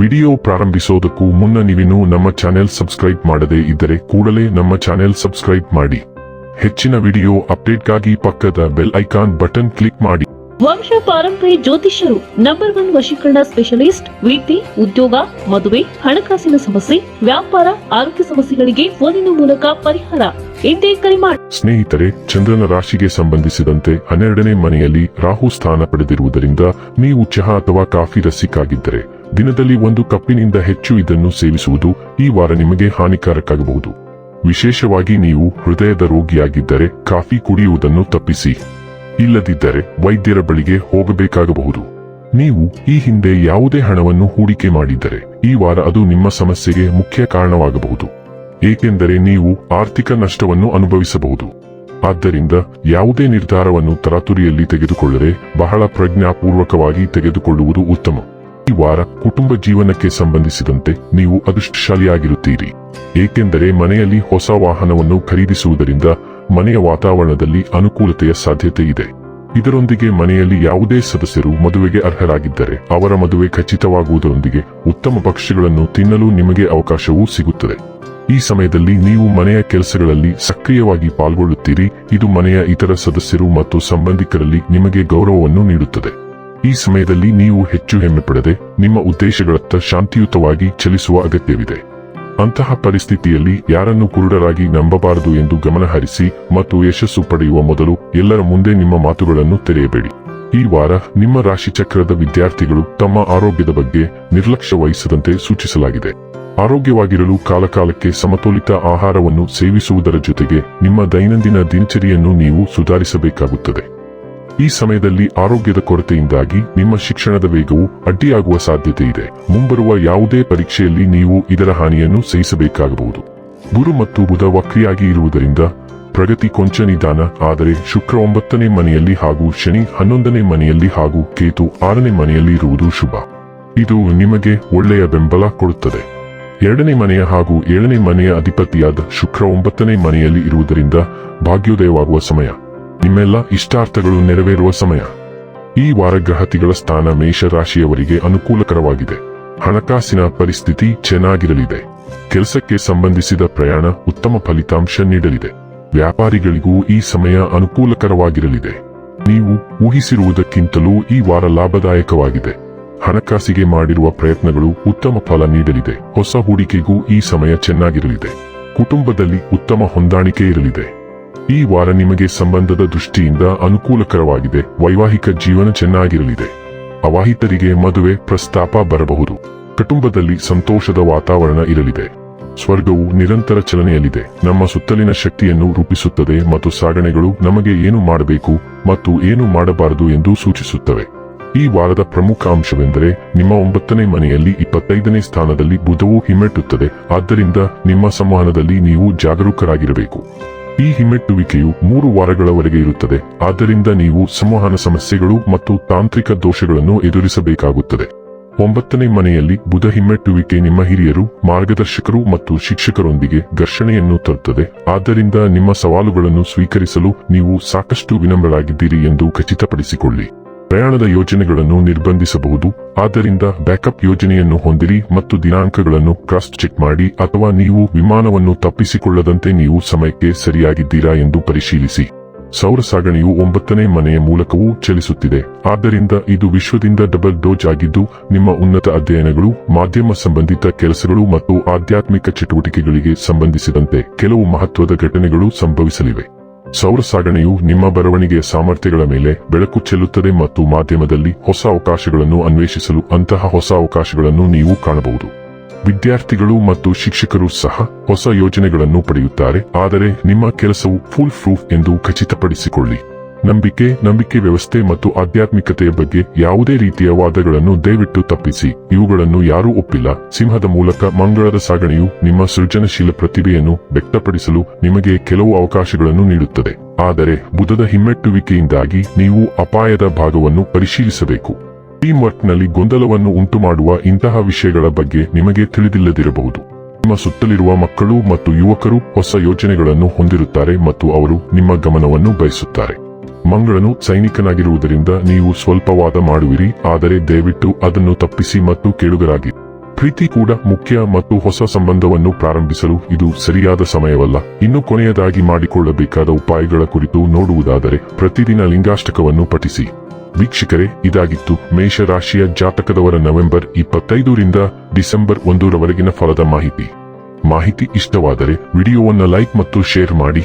Video ಪ್ರಾರಂಭಿಸೋದಕ್ಕೂ ಮುನ್ನ ನೀವಿನ್ನೂ ನಮ್ಮ ಚಾನೆಲ್ ಸಬ್ಸ್ಕ್ರೈಬ್ ಮಾಡದೇ ಇದ್ದರೆ ಕೂಡಲೇ ನಮ್ಮ ಚಾನೆಲ್ ಸಬ್ಸ್ಕ್ರೈಬ್ ಮಾಡಿ. ಹೆಚ್ಚಿನ ವಿಡಿಯೋ ಅಪ್ಡೇಟ್ಗಾಗಿ ಪಕ್ಕದ ಬೆಲ್ ಐಕಾನ್ ಬಟನ್ ಕ್ಲಿಕ್ ಮಾಡಿ. ವಂಶ ಪಾರಂಪರಿ ಜ್ಯೋತಿಷ್ಯರು ನಂಬರ್ ಒನ್ ವಶೀಕರಣ ಸ್ಪೆಷಲಿಸ್ಟ್ ವಿದ್ಯೆ ಉದ್ಯೋಗ ಮದುವೆ ಹಣಕಾಸಿನ ಸಮಸ್ಯೆ ವ್ಯಾಪಾರ ಆರೋಗ್ಯ ಸಮಸ್ಯೆಗಳಿಗೆ ಫೋನಿನ ಮೂಲಕ ಪರಿಹಾರ. ಎಂದೇ ಕರೆ ಮಾಡಿ ಸ್ನೇಹಿತರೆ ಚಂದ್ರನ ರಾಶಿಗೆ ಸಂಬಂಧಿಸಿದಂತೆ ಹನ್ನೆರಡನೇ ಮನೆಯಲ್ಲಿ ರಾಹು ಸ್ಥಾನ ಪಡೆದಿರುವುದರಿಂದ ನೀವು ಚಹಾ ಅಥವಾ ಕಾಫಿ ರಸಿಕಾಗಿದ್ದರೆ ದಿನದಲ್ಲಿ ಒಂದು ಕಪ್ಪಿನಿಂದ ಹೆಚ್ಚು ಇದನ್ನು ಸೇವಿಸುವುದು ಈ ವಾರ ನಿಮಗೆ ಹಾನಿಕಾರಕ್ಕಾಗಬಹುದು ವಿಶೇಷವಾಗಿ ನೀವು ಹೃದಯದ ರೋಗಿಯಾಗಿದ್ದರೆ ಕಾಫಿ ಕುಡಿಯುವುದನ್ನು ತಪ್ಪಿಸಿ. ಇಲ್ಲದಿದ್ದರೆ ವೈದ್ಯರ ಬಳಿಗೆ ಹೋಗಬೇಕಾಗಬಹುದು. ನೀವು ಈ ಹಿಂದೆ ಯಾವುದೇ ಹಣವನ್ನು ಹೂಡಿಕೆ ಮಾಡಿದ್ದರೆ ಈ ವಾರ ಅದು ನಿಮ್ಮ ಸಮಸ್ಯೆಗೆ ಮುಖ್ಯ ಕಾರಣವಾಗಬಹುದು. ಏಕೆಂದರೆ ನೀವು ಆರ್ಥಿಕ ನಷ್ಟವನ್ನು ಅನುಭವಿಸಬಹುದು. ಆದ್ದರಿಂದ ಯಾವುದೇ ನಿರ್ಧಾರವನ್ನು ತರಾತುರಿಯಲ್ಲಿ ತೆಗೆದುಕೊಳ್ಳದೆ ಬಹಳ ಪ್ರಜ್ಞಾಪೂರ್ವಕವಾಗಿ ತೆಗೆದುಕೊಳ್ಳುವುದು ಉತ್ತಮ. ಈ ವಾರ ಕುಟುಂಬ ಜೀವನಕ್ಕೆ ಸಂಬಂಧಿಸಿದಂತೆ ನೀವು ಅದೃಷ್ಟಶಾಲಿಯಾಗಿರುತ್ತೀರಿ. ಏಕೆಂದರೆ ಮನೆಯಲ್ಲಿ ಹೊಸ ವಾಹನವನ್ನು ಖರೀದಿಸುವುದರಿಂದ ಮನೆಯ ವಾತಾವರಣದಲ್ಲಿ ಅನುಕೂಲತೆಯ ಸಾಧ್ಯತೆ ಇದೆ. ಇದರೊಂದಿಗೆ ಮನೆಯಲ್ಲಿ ಯಾವುದೇ ಸದಸ್ಯರು ಮದುವೆಗೆ ಅರ್ಹರಾಗಿದ್ದರೆ ಅವರ ಮದುವೆ ಖಚಿತವಾಗುವುದರೊಂದಿಗೆ ಉತ್ತಮ ಪಕ್ಷಿಗಳನ್ನು ತಿನ್ನಲು ನಿಮಗೆ ಅವಕಾಶವೂ ಸಿಗುತ್ತದೆ. ಈ ಸಮಯದಲ್ಲಿ ನೀವು ಮನೆಯ ಕೆಲಸಗಳಲ್ಲಿ ಸಕ್ರಿಯವಾಗಿ ಪಾಲ್ಗೊಳ್ಳುತ್ತೀರಿ. ಇದು ಮನೆಯ ಇತರ ಸದಸ್ಯರು ಮತ್ತು ಸಂಬಂಧಿಕರಲ್ಲಿ ನಿಮಗೆ ಗೌರವವನ್ನು ನೀಡುತ್ತದೆ. ಈ ಸಮಯದಲ್ಲಿ ನೀವು ಹೆಚ್ಚು ಹೆಮ್ಮೆ ಪಡೆದೆ ನಿಮ್ಮ ಉದ್ದೇಶಗಳತ್ತ ಶಾಂತಿಯುತವಾಗಿ ಚಲಿಸುವ ಅಗತ್ಯವಿದೆ. ಅಂತಹ ಪರಿಸ್ಥಿತಿಯಲ್ಲಿ ಯಾರನ್ನು ಕುರುಡರಾಗಿ ನಂಬಬಾರದು ಎಂದು ಗಮನಹರಿಸಿ ಮತ್ತು ಯಶಸ್ಸು ಪಡೆಯುವ ಮೊದಲು ಎಲ್ಲರ ಮುಂದೆ ನಿಮ್ಮ ಮಾತುಗಳನ್ನು ತೆರೆಯಬೇಡಿ. ಈ ವಾರ ನಿಮ್ಮ ರಾಶಿಚಕ್ರದ ವಿದ್ಯಾರ್ಥಿಗಳು ತಮ್ಮ ಆರೋಗ್ಯದ ಬಗ್ಗೆ ನಿರ್ಲಕ್ಷ್ಯ ವಹಿಸದಂತೆ ಸೂಚಿಸಲಾಗಿದೆ. ಆರೋಗ್ಯವಾಗಿರಲು ಕಾಲಕಾಲಕ್ಕೆ ಸಮತೋಲಿತ ಆಹಾರವನ್ನು ಸೇವಿಸುವುದರ ಜೊತೆಗೆ ನಿಮ್ಮ ದೈನಂದಿನ ದಿನಚರಿಯನ್ನು ನೀವು ಸುಧಾರಿಸಬೇಕಾಗುತ್ತದೆ. ಈ ಸಮಯದಲ್ಲಿ ಆರೋಗ್ಯದ ಕೊರತೆಯಿಂದಾಗಿ ನಿಮ್ಮ ಶಿಕ್ಷಣದ ವೇಗವು ಅಡ್ಡಿಯಾಗುವ ಸಾಧ್ಯತೆ ಇದೆ. ಮುಂಬರುವ ಯಾವುದೇ ಪರೀಕ್ಷೆಯಲ್ಲಿ ನೀವು ಇದರ ಹಾನಿಯನ್ನು ಸಹಿಸಬೇಕಾಗಬಹುದು. ಗುರು ಮತ್ತು ಬುಧ ವಕ್ರಿಯಾಗಿ ಇರುವುದರಿಂದ ಪ್ರಗತಿ ಕೊಂಚ ನಿಧಾನ, ಆದರೆ ಶುಕ್ರ ಒಂಬತ್ತನೇ ಮನೆಯಲ್ಲಿ ಹಾಗೂ ಶನಿ ಹನ್ನೊಂದನೇ ಮನೆಯಲ್ಲಿ ಹಾಗೂ ಕೇತು ಆರನೇ ಮನೆಯಲ್ಲಿ ಇರುವುದು ಶುಭ. ಇದು ನಿಮಗೆ ಒಳ್ಳೆಯ ಬೆಂಬಲ ಕೊಡುತ್ತದೆ. ಎರಡನೇ ಮನೆಯ ಹಾಗೂ ಏಳನೇ ಮನೆಯ ಅಧಿಪತಿಯಾದ ಶುಕ್ರ ಒಂಬತ್ತನೇ ಮನೆಯಲ್ಲಿ ಇರುವುದರಿಂದ ಭಾಗ್ಯೋದಯವಾಗುವ ಸಮಯ. ನಿಮ್ಮೆಲ್ಲ ಇಷ್ಟಾರ್ಥಗಳು ನೆರವೇರುವ ಸಮಯ. ಈ ವಾರ ಗ್ರಹತಿಗಳ ಸ್ಥಾನ ಮೇಷರಾಶಿಯವರಿಗೆ ಅನುಕೂಲಕರವಾಗಿದೆ. ಹಣಕಾಸಿನ ಪರಿಸ್ಥಿತಿ ಚೆನ್ನಾಗಿರಲಿದೆ. ಕೆಲಸಕ್ಕೆ ಸಂಬಂಧಿಸಿದ ಪ್ರಯಾಣ ಉತ್ತಮ ಫಲಿತಾಂಶ ನೀಡಲಿದೆ. ವ್ಯಾಪಾರಿಗಳಿಗೂ ಈ ಸಮಯ ಅನುಕೂಲಕರವಾಗಿರಲಿದೆ. ನೀವು ಊಹಿಸಿರುವುದಕ್ಕಿಂತಲೂ ಈ ವಾರ ಲಾಭದಾಯಕವಾಗಿದೆ. ಹಣಕಾಸಿಗೆ ಮಾಡಿರುವ ಪ್ರಯತ್ನಗಳು ಉತ್ತಮ ಫಲ ನೀಡಲಿದೆ. ಹೊಸ ಹೂಡಿಕೆಗೂ ಈ ಸಮಯ ಚೆನ್ನಾಗಿರಲಿದೆ. ಕುಟುಂಬದಲ್ಲಿ ಉತ್ತಮ ಹೊಂದಾಣಿಕೆ ಇರಲಿದೆ. ಈ ವಾರ ನಿಮಗೆ ಸಂಬಂಧದ ದೃಷ್ಟಿಯಿಂದ ಅನುಕೂಲಕರವಾಗಿದೆ. ವೈವಾಹಿಕ ಜೀವನ ಚೆನ್ನಾಗಿರಲಿದೆ. ಅವಾಹಿತರಿಗೆ ಮದುವೆ, ಪ್ರಸ್ತಾಪ ಬರಬಹುದು. ಕುಟುಂಬದಲ್ಲಿ ಸಂತೋಷದ ವಾತಾವರಣ ಇರಲಿದೆ. ಸ್ವರ್ಗವು ನಿರಂತರ ಚಲನೆಯಲ್ಲಿದೆ. ನಮ್ಮ ಸುತ್ತಲಿನ ಶಕ್ತಿಯನ್ನು ರೂಪಿಸುತ್ತದೆ ಮತ್ತು ಸಾಗಣೆಗಳು ನಮಗೆ ಏನು ಮಾಡಬೇಕು ಮತ್ತು ಏನು ಮಾಡಬಾರದು ಎಂದು ಸೂಚಿಸುತ್ತವೆ. ಈ ವಾರದ ಪ್ರಮುಖ ಅಂಶವೆಂದರೆ, ನಿಮ್ಮ ಒಂಬತ್ತನೇ ಮನೆಯಲ್ಲಿ ಇಪ್ಪತ್ತೈದನೇ ಸ್ಥಾನದಲ್ಲಿ ಬುಧವು ಹಿಮ್ಮೆಟ್ಟುತ್ತದೆ. ಆದ್ದರಿಂದ ನಿಮ್ಮ ಸಂವಹನದಲ್ಲಿ ನೀವು ಜಾಗರೂಕರಾಗಿರಬೇಕು. ಈ ಹಿಮ್ಮೆಟ್ಟುವಿಕೆಯು ಮೂರು ವಾರಗಳವರೆಗೆ ಇರುತ್ತದೆ. ಆದ್ದರಿಂದ ನೀವು ಸಂವಹನ ಸಮಸ್ಯೆಗಳು ಮತ್ತು ತಾಂತ್ರಿಕ ದೋಷಗಳನ್ನು ಎದುರಿಸಬೇಕಾಗುತ್ತದೆ. ಒಂಬತ್ತನೇ ಮನೆಯಲ್ಲಿ ಬುಧ ಹಿಮ್ಮೆಟ್ಟುವಿಕೆ ನಿಮ್ಮ ಹಿರಿಯರು, ಮಾರ್ಗದರ್ಶಕರು ಮತ್ತು ಶಿಕ್ಷಕರೊಂದಿಗೆ ಘರ್ಷಣೆಯನ್ನು ತರುತ್ತದೆ. ಆದ್ದರಿಂದ ನಿಮ್ಮ ಸವಾಲುಗಳನ್ನು ಸ್ವೀಕರಿಸಲು ನೀವು ಸಾಕಷ್ಟು ವಿನಮ್ರರಾಗಿದ್ದೀರಿ ಎಂದು ಖಚಿತಪಡಿಸಿಕೊಳ್ಳಿ. ಪ್ರಯಾಣದ ಯೋಜನೆಗಳನ್ನು ನಿರ್ಬಂಧಿಸಬಹುದು. ಆದ್ದರಿಂದ ಬ್ಯಾಕಪ್ ಯೋಜನೆಯನ್ನು ಹೊಂದಿರಿ ಮತ್ತು ದಿನಾಂಕಗಳನ್ನು ಕ್ರಾಸ್ ಚೆಕ್ ಮಾಡಿ ಅಥವಾ ನೀವು ವಿಮಾನವನ್ನು ತಪ್ಪಿಸಿಕೊಳ್ಳದಂತೆ ನೀವು ಸಮಯಕ್ಕೆ ಸರಿಯಾಗಿದ್ದೀರಾ ಎಂದು ಪರಿಶೀಲಿಸಿ. ಸೌರ ಸಾಗಣೆಯು ಒಂಬತ್ತನೇ ಮನೆಯ ಮೂಲಕವೂ ಚಲಿಸುತ್ತಿದೆ. ಆದ್ದರಿಂದ ಇದು ವಿಶ್ವದಿಂದ ಡಬಲ್ ಡೋಜ್ ಆಗಿದ್ದು, ನಿಮ್ಮ ಉನ್ನತ ಅಧ್ಯಯನಗಳು, ಮಾಧ್ಯಮ ಸಂಬಂಧಿತ ಕೆಲಸಗಳು ಮತ್ತು ಆಧ್ಯಾತ್ಮಿಕ ಚಟುವಟಿಕೆಗಳಿಗೆ ಸಂಬಂಧಿಸಿದಂತೆ ಕೆಲವು ಮಹತ್ವದ ಘಟನೆಗಳು ಸಂಭವಿಸಲಿವೆ. ಸೌರ ಸಾಗಣೆಯು ನಿಮ್ಮ ಬರವಣಿಗೆಯ ಸಾಮರ್ಥ್ಯಗಳ ಮೇಲೆ ಬೆಳಕು ಚೆಲ್ಲುತ್ತದೆ ಮತ್ತು ಮಾಧ್ಯಮದಲ್ಲಿ ಹೊಸ ಅವಕಾಶಗಳನ್ನು ಅನ್ವೇಷಿಸಲು ಅಂತಹ ಹೊಸ ಅವಕಾಶಗಳನ್ನು ನೀವು ಕಾಣಬಹುದು. ವಿದ್ಯಾರ್ಥಿಗಳು ಮತ್ತು ಶಿಕ್ಷಕರು ಸಹ ಹೊಸ ಯೋಜನೆಗಳನ್ನು ಪಡೆಯುತ್ತಾರೆ, ಆದರೆ ನಿಮ್ಮ ಕೆಲಸವು ಫುಲ್ ಪ್ರೂಫ್ ಎಂದು ಖಚಿತಪಡಿಸಿಕೊಳ್ಳಿ. ನಂಬಿಕೆ ನಂಬಿಕೆ ವ್ಯವಸ್ಥೆ ಮತ್ತು ಆಧ್ಯಾತ್ಮಿಕತೆಯ ಬಗ್ಗೆ ಯಾವುದೇ ರೀತಿಯ ವಾದಗಳನ್ನು ದಯವಿಟ್ಟು ತಪ್ಪಿಸಿ. ಇವುಗಳನ್ನು ಯಾರೂ ಒಪ್ಪಿಲ್ಲ. ಸಿಂಹದ ಮೂಲಕ ಮಂಗಳದ ಸಾಗಣೆಯು ನಿಮ್ಮ ಸೃಜನಶೀಲ ಪ್ರತಿಭೆಯನ್ನು ವ್ಯಕ್ತಪಡಿಸಲು ನಿಮಗೆ ಕೆಲವು ಅವಕಾಶಗಳನ್ನು ನೀಡುತ್ತದೆ. ಆದರೆ ಬುಧದ ಹಿಮ್ಮೆಟ್ಟುವಿಕೆಯಿಂದಾಗಿ ನೀವು ಅಪಾಯದ ಭಾಗವನ್ನು ಪರಿಶೀಲಿಸಬೇಕು. ಟೀಮ್ ವರ್ಕ್ನಲ್ಲಿ ಗೊಂದಲವನ್ನು ಉಂಟುಮಾಡುವ ಇಂತಹ ವಿಷಯಗಳ ಬಗ್ಗೆ ನಿಮಗೆ ತಿಳಿದಿಲ್ಲದಿರಬಹುದು. ನಿಮ್ಮ ಸುತ್ತಲಿರುವ ಮಕ್ಕಳು ಮತ್ತು ಯುವಕರು ಹೊಸ ಯೋಜನೆಗಳನ್ನು ಹೊಂದಿರುತ್ತಾರೆ ಮತ್ತು ಅವರು ನಿಮ್ಮ ಗಮನವನ್ನು ಬಯಸುತ್ತಾರೆ. ಮಂಗಳನು ಸೈನಿಕನಾಗಿರುವುದರಿಂದ ನೀವು ಸ್ವಲ್ಪ ವಾದ ಮಾಡುವಿರಿ, ಆದರೆ ದಯವಿಟ್ಟು ಅದನ್ನು ತಪ್ಪಿಸಿ ಮತ್ತು ಕೇಳುಗರಾಗಿ. ಪ್ರೀತಿ ಕೂಡ ಮುಖ್ಯ ಮತ್ತು ಹೊಸ ಸಂಬಂಧವನ್ನು ಪ್ರಾರಂಭಿಸಲು ಇದು ಸರಿಯಾದ ಸಮಯವಲ್ಲ. ಇನ್ನು ಕೊನೆಯದಾಗಿ ಮಾಡಿಕೊಳ್ಳಬೇಕಾದ ಉಪಾಯಗಳ ಕುರಿತು ನೋಡುವುದಾದರೆ ಪ್ರತಿದಿನ ಲಿಂಗಾಷ್ಟಕವನ್ನು ಪಠಿಸಿ. ವೀಕ್ಷಕರೇ, ಇದಾಗಿತ್ತು ಮೇಷರಾಶಿಯ ಜಾತಕದವರ ನವೆಂಬರ್ ಇಪ್ಪತ್ತೈದರಿಂದ ಡಿಸೆಂಬರ್ ಒಂದರವರೆಗಿನ ಫಲದ ಮಾಹಿತಿ. ಮಾಹಿತಿ ಇಷ್ಟವಾದರೆ ವಿಡಿಯೋವನ್ನು ಲೈಕ್ ಮತ್ತು ಶೇರ್ ಮಾಡಿ.